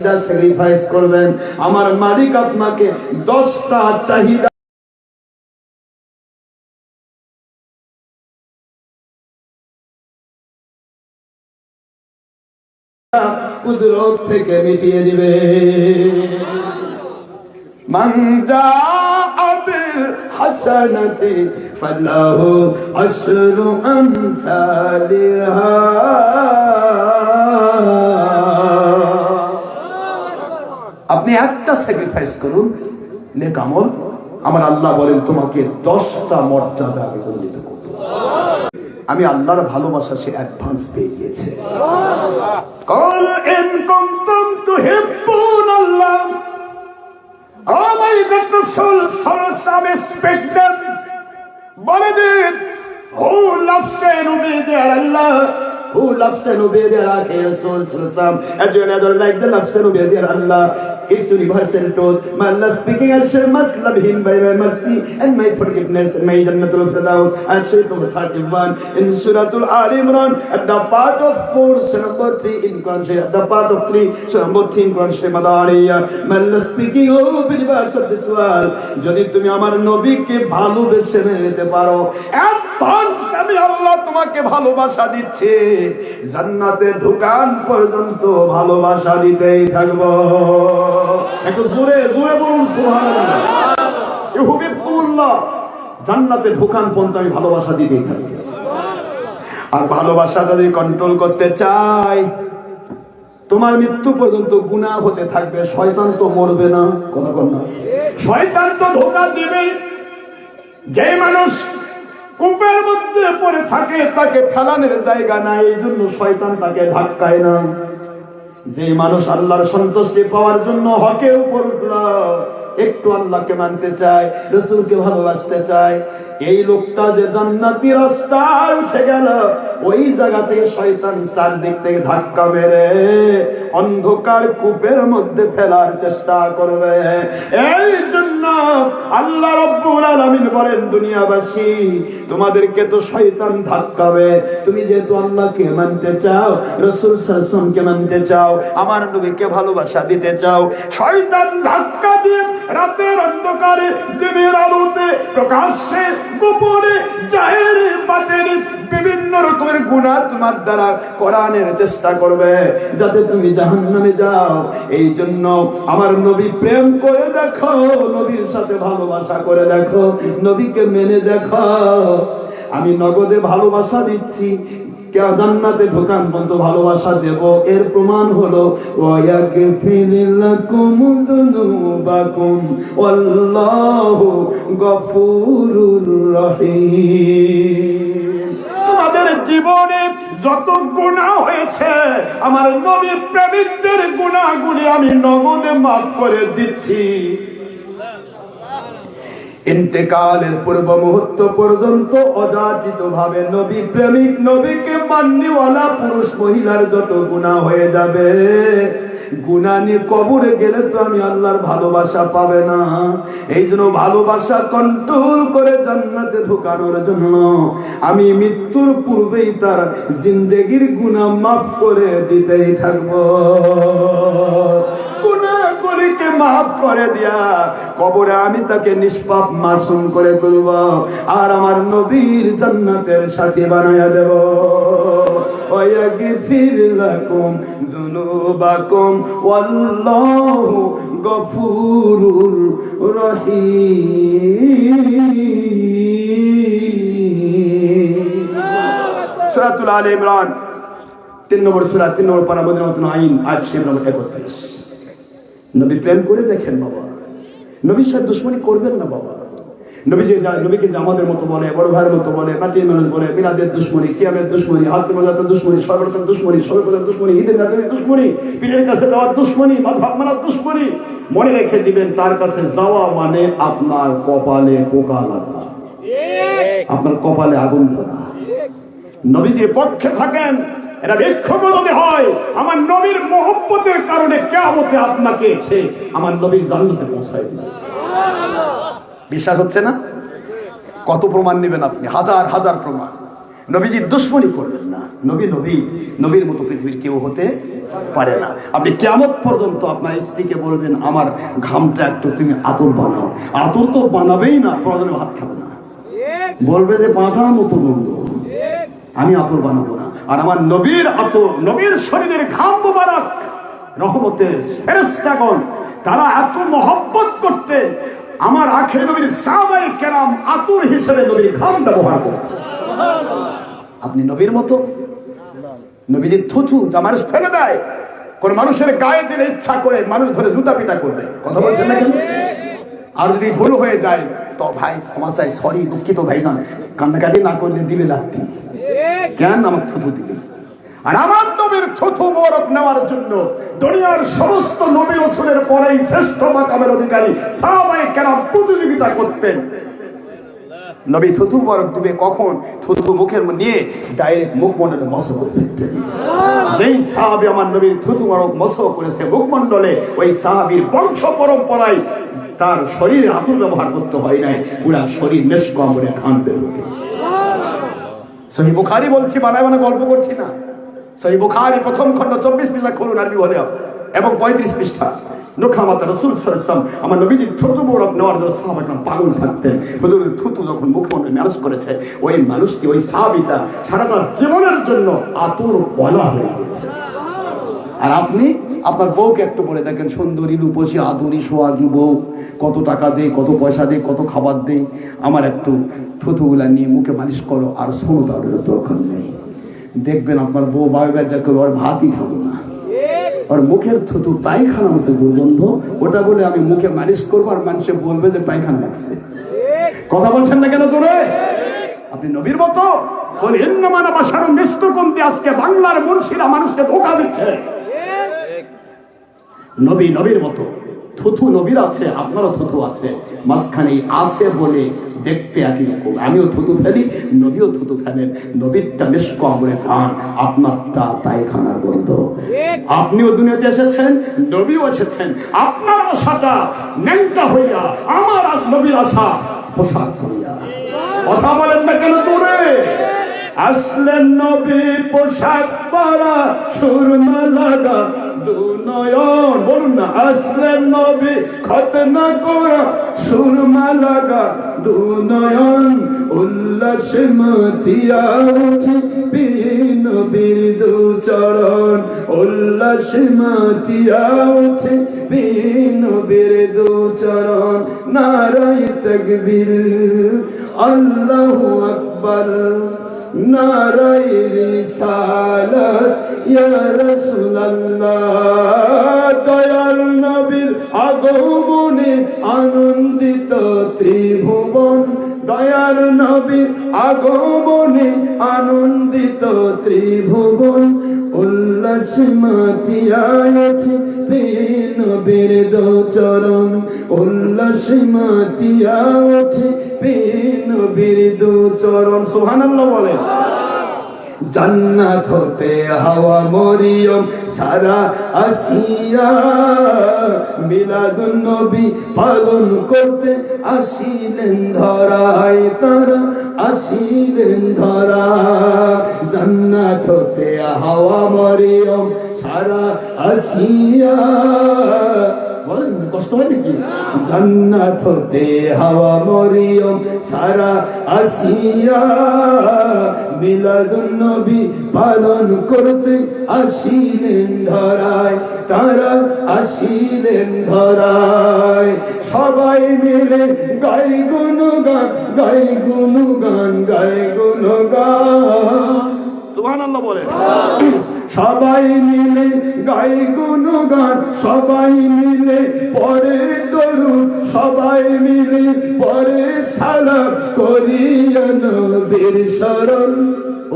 Sacrifice করবেন আমার মালিক আপনাকে দশটা চাহিদা কুদরত থেকে মিটিয়ে দিবে من جاء بالحسنة فله عشر أمثالها আপনি একটা স্যাক্রিফাইস করুন। নেক আমল। আমার আল্লাহ বলেন তোমাকে দশটা মর্যাদা আমি উন্নীত করব আমি আল্লাহর ভালোবাসা সে অ্যাডভান্স পেয়ে গিয়েছে। বলে দিন কুনতুম তুহিব্বুন আল্লাহ। Oh my goodness, loves and obey their Rasul Sallam as you another like the and obey their Allah it's universal truth my Allah speaking I shall must love him by my mercy and my forgiveness and my Jannatul Firdaus and Surah number 31 in Suratul Al Imran at the part of 4 Surah number 3 in Quran at the part of 3 Surah number 3 in Quran Sharif, Madaniya my Allah speaking oh believers of this world যদি তুমি আমার নবীকে ভালোবেসে মেনে নিতে পারো advance আমি আল্লাহ তোমাকে ভালোবাসা দিচ্ছি। জান্নাতে ঢুকান পর্যন্ত ভালোবাসা দিতেই থাকব। একটু জোরে জোরে বলুন, সুবহানাল্লাহ। জান্নাতে ঢুকান পর্যন্ত আমি ভালোবাসা দিতেই থাকব। আর ভালোবাসা যদি কন্ট্রোল করতে চাই, তোমার মৃত্যু পর্যন্ত গুনাহ হতে থাকবে, শয়তান তো মরবে না কথা না। শয়তান তো ধোকা দিবে যে মানুষ কূপের মধ্যে পড়ে থাকে, তাকে ফেলানোর জায়গা নাই এই জন্য শয়তান তাকে ধাক্কায় না। যে মানুষ আল্লাহর সন্তুষ্টি পাওয়ার জন্য হকের উপর উঠল, একটু আল্লাহকে মানতে চায়, রসুলকে ভালোবাসতে চায় এই লোকটা যে জান্নাতি রাস্তায় উঠে গেল, ওই জায়গা থেকে শয়তান চারদিক থেকে ধাক্কা মেরে অন্ধকার কূপের মধ্যে ফেলার চেষ্টা করবে। এই জন্য আল্লাহ রব্বুল আলামিন বলেন, দুনিয়াবাসী, তোমাদেরকে তো শয়তান ধাক্কাবে। তুমি যেহেতু আল্লাহকে মানতে চাও, রসুল সাল্লামকে মানতে চাও, আমার নবীকে ভালোবাসা দিতে চাও, শয়তান ধাক্কা দিয়ে রাতের অন্ধকারে দিনের আলোতে প্রকাশ্যে গোপনে জাহেরে বাতেরে বিভিন্ন রকমের গুণা তোমার দ্বারা কোরআনের চেষ্টা করবে, যাতে তুমি জাহান্নামে যাও। এই জন্য আমার নবী প্রেম করে দেখো, নবীর সাথে ভালোবাসা করে দেখো, নবীকে মেনে দেখো। আমি নগদে ভালোবাসা দিচ্ছি জান্নাতে ঢোকান পর্যন্ত ভালোবাসা দেব। এর প্রমাণ হলো তোমাদের জীবনে যত গুনাহ হয়েছে, আমার নবী প্রেমিকদের গুনাহগুলি আমি নগদে মাফ করে দিচ্ছি। ইন্তেকালের পূর্ব মুহূর্ত পর্যন্ত অযাচিত ভাবে নবী প্রেমিক নবীকে মান্যওয়ালা পুরুষ মহিলার যত গুণা হয়ে যাবে কবরে গেলে তো আমি আল্লাহর ভালোবাসা পাবে না। এই জন্য ভালোবাসা কন্ট্রোল করে জান্নাতে ঢুকানোর জন্য আমি মৃত্যুর পূর্বেই তার জিন্দেগির গুণা মাফ করে দিতেই থাকব। গুনাহগুলিকে মাফ করে দিয়া কবরে আমি তাকে নিষ্পাপ মাসুম করে তুলব আর আমার নবীর জান্নাতের সাথী বানায়া দেব ويغفر لكم ذنوبكم والله غفور رحيم সূরাতুল আলে ইমরান তিন নম্বর সূরা তিন নম্বর পারা মদিনা মতন আইন আজ সে নম্বর একত্রিশ নবী প্রেম করে দেখেন বাবা। নবী সাথে দুশ্মনী করবেন না বাবা। নবী যে নবীকে যে আমাদের মতো বলে বড় ভাইয়ের মতো বলে মাটির মানুষ বলে মিলাদের দুশ্মনী কিয়ামের দুশ্মনী হাতে মজাতের দুশ্মনী সর্বরতের দুশ্মনী সর্বতের দুশ্মনী ঈদের নাদের দুশ্মনী পীরের কাছে যাওয়ার দুশ্মনী মাঝাব মানার দুশ্মনী মনে রেখে দিবেন তার কাছে যাওয়া মানে আপনার কপালে পোকা লাগা। আপনার কপালে আগুন ধরা। নবীজির পক্ষে থাকেন এটা বিক্ষোভ হয়। আমার নবীর মহব্বতের কারণে কেমতে আপনাকে সে আমার নবীর জান্নাতে পৌঁছায় বিশ্বাস হচ্ছে না? কত প্রমাণ নেবেন আপনি? হাজার হাজার প্রমাণ। নবীজি দুশ্মনী করবেন না। নবী নবী, নবীর মতো পৃথিবীর কেউ হতে পারে না। আপনি কেমন পর্যন্ত আপনার স্ত্রীকে বলবেন, আমার ঘামটা একটু তুমি আতর বানাও। আতর তো বানাবেই না প্রয়োজনে ভাত খাবে না। বলবে যে বাঁধার মতো গন্ধ। আমি আতর বানাবো না। আর আমার নবীর আতর, নবীর শরীরের ঘাম মুবারক রহমতের ফেরেস্তাগণ তারা এত মহব্বত করতেন আমার আখের নবীর সাহাবায়ে কেরাম আতুর হিসেবে নবীর ঘাম ব্যবহার করছে। আপনি নবীর মতো নবীজির থুথু যা মানুষ ফেলে দেয়, কোন মানুষের গায়ে দিলে ইচ্ছা করে মানুষ ধরে জুতা পিটা করবে। কথা বলছেন না কেন? আর যদি ভুল হয়ে যায়, তো ভাই ক্ষমা চাই সরি দুঃখিত ভাই না কান্নাকাটি না করলে দিবে লাগতি কেন আমার থুথু দিবে। আর আমার নবীর থুথু মোরক নেওয়ার জন্য দুনিয়ার সমস্ত নবী রসুলের পরেই শ্রেষ্ঠ মাকামের অধিকারী সাহাবাই কেন প্রতিযোগিতা করতেন। নবী থুথু বরফ দিবে কখন? থুথু মুখের নিয়ে ডাইরেক্ট মুখমণ্ডলে মশ করে যেই সাহাবি আমার নবীর থুথু বরফ মশ করেছে মুখমণ্ডলে ওই সাহাবির বংশ পরম্পরায় তার শরীরে আতুর ব্যবহার করতে হয় নাই, পুরা শরীর মেশক আমরে ঘাম বেরোতে। সহি বুখারি বলছি, বানায় বানা গল্প করছি না। সহি বুখারি প্রথম খণ্ড চব্বিশ পৃষ্ঠা খুলুন, আরবি হলে এবং পঁয়ত্রিশ পৃষ্ঠা। নোখামাতা রসুল সরসাম আমার নবীজির থুতু বরফ নেওয়ার জন্য সাহাবাকরাম পাগল থাকতেন। হুজুর থুতু যখন মুখমণ্ডলে ম্যানেজ করেছে, ওই মানুষটি, ওই সাহাবিটা সারাটা জীবনের জন্য আতুর বলা হয়ে গেছে। আর আপনি? আপনার বউকে একটু বলে দেখেন, সুন্দরী, রূপসী, আদুরি সোয়াগী বউ, কত টাকা দেয়, কত পয়সা দেয়, কত খাবার দেয়, আমার একটু থুথুগুলা নিয়ে মুখে মালিশ করো, আর শোনো তাদের দরকার নেই। দেখবেন আপনার বউ বাবা যা করবে ওর ভাতই খাব না। আর মুখের থুতু পায়খানা মতো দুর্গন্ধ, ওটা বলে আমি মুখে মালিশ করব, আর মানুষে বলবে যে পায়খানা লাগছে। কথা বলছেন না কেন তোরে? আপনি নবীর মতো? আজকে বাংলার মুন্সিরা মানুষকে ধোকা দিচ্ছে। নবী নবীর মতো। থুথু নবীর আছে, আপনারও থুথু আছে। মাঝখানে আছে বলে দেখতে একই রকম। আমিও থুতু ফেলি, নবীও থুতু ফেলেন। নবীরটা বেশ কমরে খান আপনারটা পায়খানার গন্ধ। আপনিও দুনিয়াতে এসেছেন, নবীও এসেছেন। আপনার আশাটা ন্যাংটা হইয়া, আমার নবীর আশা পোশাক হইয়া। কথা বলেন না কেন তোরে? আসলেন নবী পোশাক পরা সুরমা লাগা দু নয়ন বলুন না আসলেন নবী খতনা করা সুরমা লাগা দু নয়ন উল্লাস মতিয়া উঠে নবীর দু চরণ। উল্লাস মতিয়া উঠে নবীর দু চরণ। নারায় তকবীর, আল্লাহু আকবার। নারাই রিসালাত ইয়া রাসূলুল্লাহ দয়াল নবীর আগমনে আনন্দিত ত্রিভুবন দয়াল নবীর আগমনে আনন্দিত ত্রিভুবন উল্লাস মাতিয়াছে নবীর দোচরণ। উল্লাস মাতিয়াছে নবীর দোচরণ। সুবহানাল্লাহ বলে জান্নাত হতে হাওয়া মরিয়ম, সারা আসিয়া মিলাদুন নবী পালন করতে আসিলেন ধরায়, তারা আসিলেন ধরা জান্নাত হতে হাওয়া মরিয়ম, সারা আসিয়া বলেন কষ্ট হয় নাকি? জান্নাত হতে হাওয়া মরিয়ম, সারা আসিয়া মিলাদুন নবী পালন করতে আসিলেন ধরায়, তারা আসিলেন ধরায়। সবাই মিলে গাই গুনগান গাই গুনগান গাই গুনগান সুবহানাল্লাহ বলে সবাই মিলে গাই গুনগান সবাই মিলে পরে দরুন সবাই মিলে পরে সালাম করিয়া নবীর শরণ।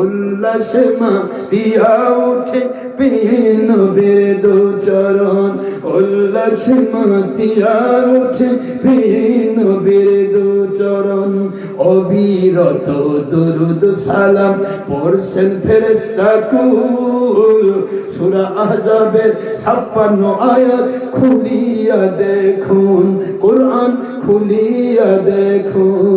উল্লাসে মা তিয়া উঠে পেন বেদো চরণ উল্লাসে মা তিয়া উঠে পেন বেদো চরণ অবিরত দুরুদ সালাম পড়ছেন ফেরেস্তা কুল। সুরা আহজাবের ছাপ্পান্ন আয়াত খুলিয়া দেখুন, কোরআন খুলিয়া দেখুন।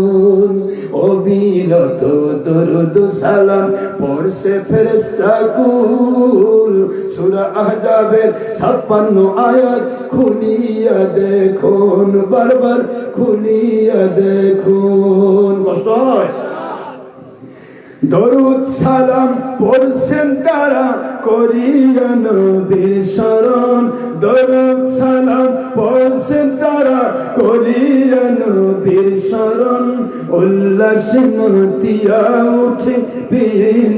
অবিরত দরুদ সালাম পড়ছে ফেরেস্তা কুল। সুরা আহজাবের ছাপ্পান্ন আয়াত, খুলিয়া দেখুন, বারবার খুলিয়া দেখুন। কষ্ট দরুদ সালাম পড়ছেন তারা করিয়া নবীর শরণ দরুদ সালাম পড়ছেন তারা করিয়া নবীর শরণ, উল্লাস মতিয়া উঠে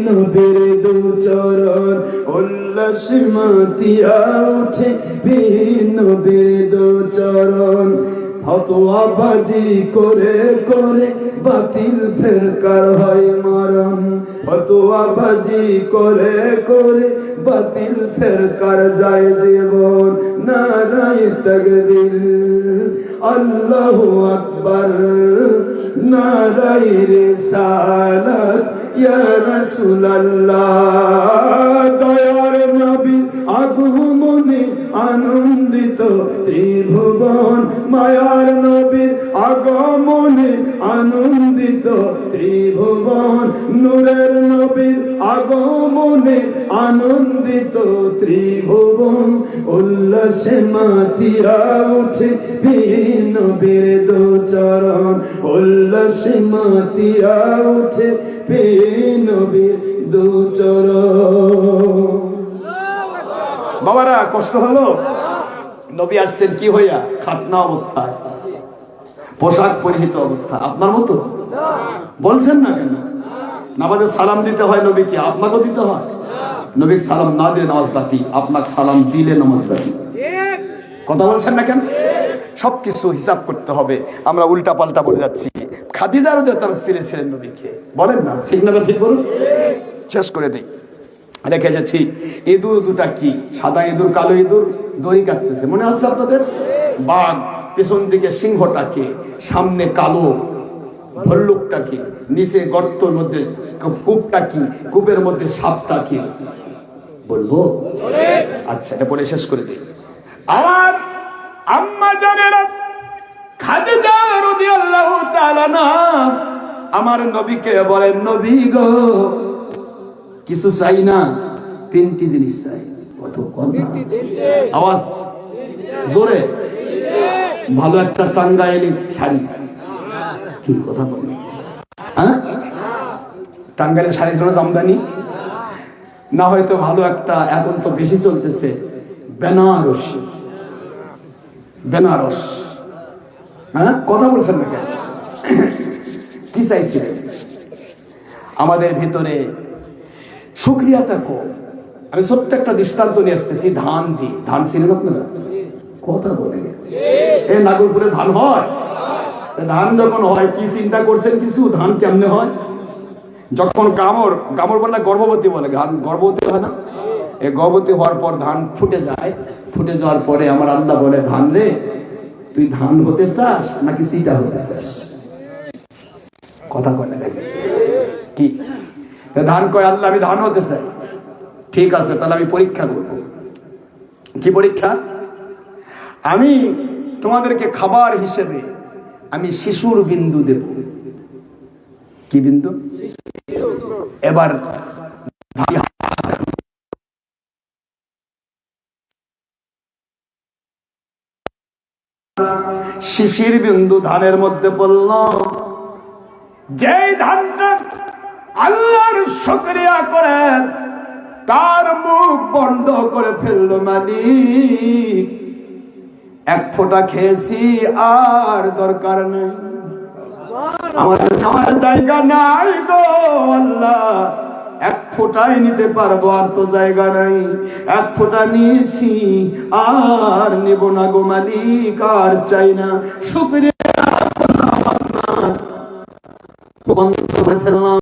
নবীর দুচরণ উল্লাস উঠে ফতোয়া বাজি করে করে বাতিল ফেরকার হয় মরণ। ফতোয়া বাজি করে করে বাতিল ফেরকার যায় জীবন। তকবীর আল্লাহু আকবার। নারাই রিসালাত। ইয়া রাসূলুল্লাহ। নবী আগমনে আনন্দিত ত্রিভুবন। মায়ার নবীর আগমনে আনন্দিত ত্রিভুবন, নূরের নবীর আগমনে আনন্দিত ত্রিভুবন, উল্লাসে মাতিয়া উঠে নবীর দো চরণ উল্লাসে মাতিয়া উঠে নবীর দো চরণ বাবারা, কষ্ট হলো? নবী আসছেন কি হইয়া? খাতনা অবস্থায়। পোশাক পরিহিত অবস্থা। আপনার মতো? বলছেন না কেন? নামাজে সালাম দিতে হয় নবীকে আপনাকেও দিতে হয়? নবীকে সালাম না দিলে নামাজ বাতি আপনাকে সালাম দিলে নামাজ বাতি কথা বলছেন না কেন? সবকিছু হিসাব করতে হবে। আমরা উল্টা পাল্টা বলে যাচ্ছি। খাদিজারও তারা ছিলেন নবীকে। বলেন না, ঠিক না ঠিক বলুন। শেষ করে দেই। রেখে এসেছি। ইঁদুর দুটা কি? সাদা ইঁদুর, কালো ইঁদুর, দড়ি কাটতেছে। মনে আছে আপনাদের? বাঘ। পেছন দিকে সিংহটাকে সামনে কালো ভল্লুকটাকে নিচে গর্তর মধ্যে কূপটা কি কূপের মধ্যে সাপটা কি বলব? আচ্ছা এটা পরে শেষ করে দিই। আর আম্মা জানেরা খাদিজা রাদিয়াল্লাহু তাআলা না আমার নবীকে বলেন নবী গো কিছু চাই না তিনটি জিনিস চাই। কত কত আওয়াজ? জোরে? ভালো একটা টাঙ্গাইলি শাড়ি। কি কথা বলব? হ্যাঁ? টাঙ্গাইলের শাড়ি ধরো আমদানি না হয়তো ভালো একটা, এখন তো বেশি চলতেছে, বেনারসি। বেনারস। হ্যাঁ? কথা বলছেন না কেন কি চাইছিলেন আমাদের ভিতরে শুক্রিয়াটা কম। আমি ছোট্ট একটা দৃষ্টান্ত নিয়ে আসতেছি, ধান দিয়ে। ধান ছিলেন আপনারা? কথা বলে এ নাগরপুরে ধান হয়? ধান যখন হয়, কি চিন্তা করছেন কিছু? ধান কেমনে হয়? যখন কামড় কামড় বললে গর্ভবতী বলে। ধান গর্ভবতী হয় না? এ গর্ভবতী হওয়ার পর ধান ফুটে যায়। ফুটে যাওয়ার পরে আমার আল্লাহ বলে, ধান রে, তুই ধান হতে চাস নাকি সিটা হতে চাস? কথা কয় না কি? ধান কয়, আল্লাহ, আমি ধান হতে চাই। ঠিক আছে, তাহলে আমি পরীক্ষা করব। কি পরীক্ষা? আমি তোমাদেরকে খাবার হিসেবে আমি শিশুর বিন্দু দেব। কি বিন্দু? এবার শিশির বিন্দু ধানের মধ্যে পড়ল। যে ধানটা আল্লাহর শুকরিয়া করে, তার মুখ বন্ধ করে ফেলল মালিক। এক ফোঁটা খেয়েছি, আর দরকার নেই। আমার আমার জায়গা নাই গো আল্লাহ। এক ফোঁটাই নিতে পারব, আর তো জায়গা নাই। এক ফোঁটা নিয়েছি, আর নেব না গো মালিক, আর চাই না। শুক্রিয়া ফেললাম।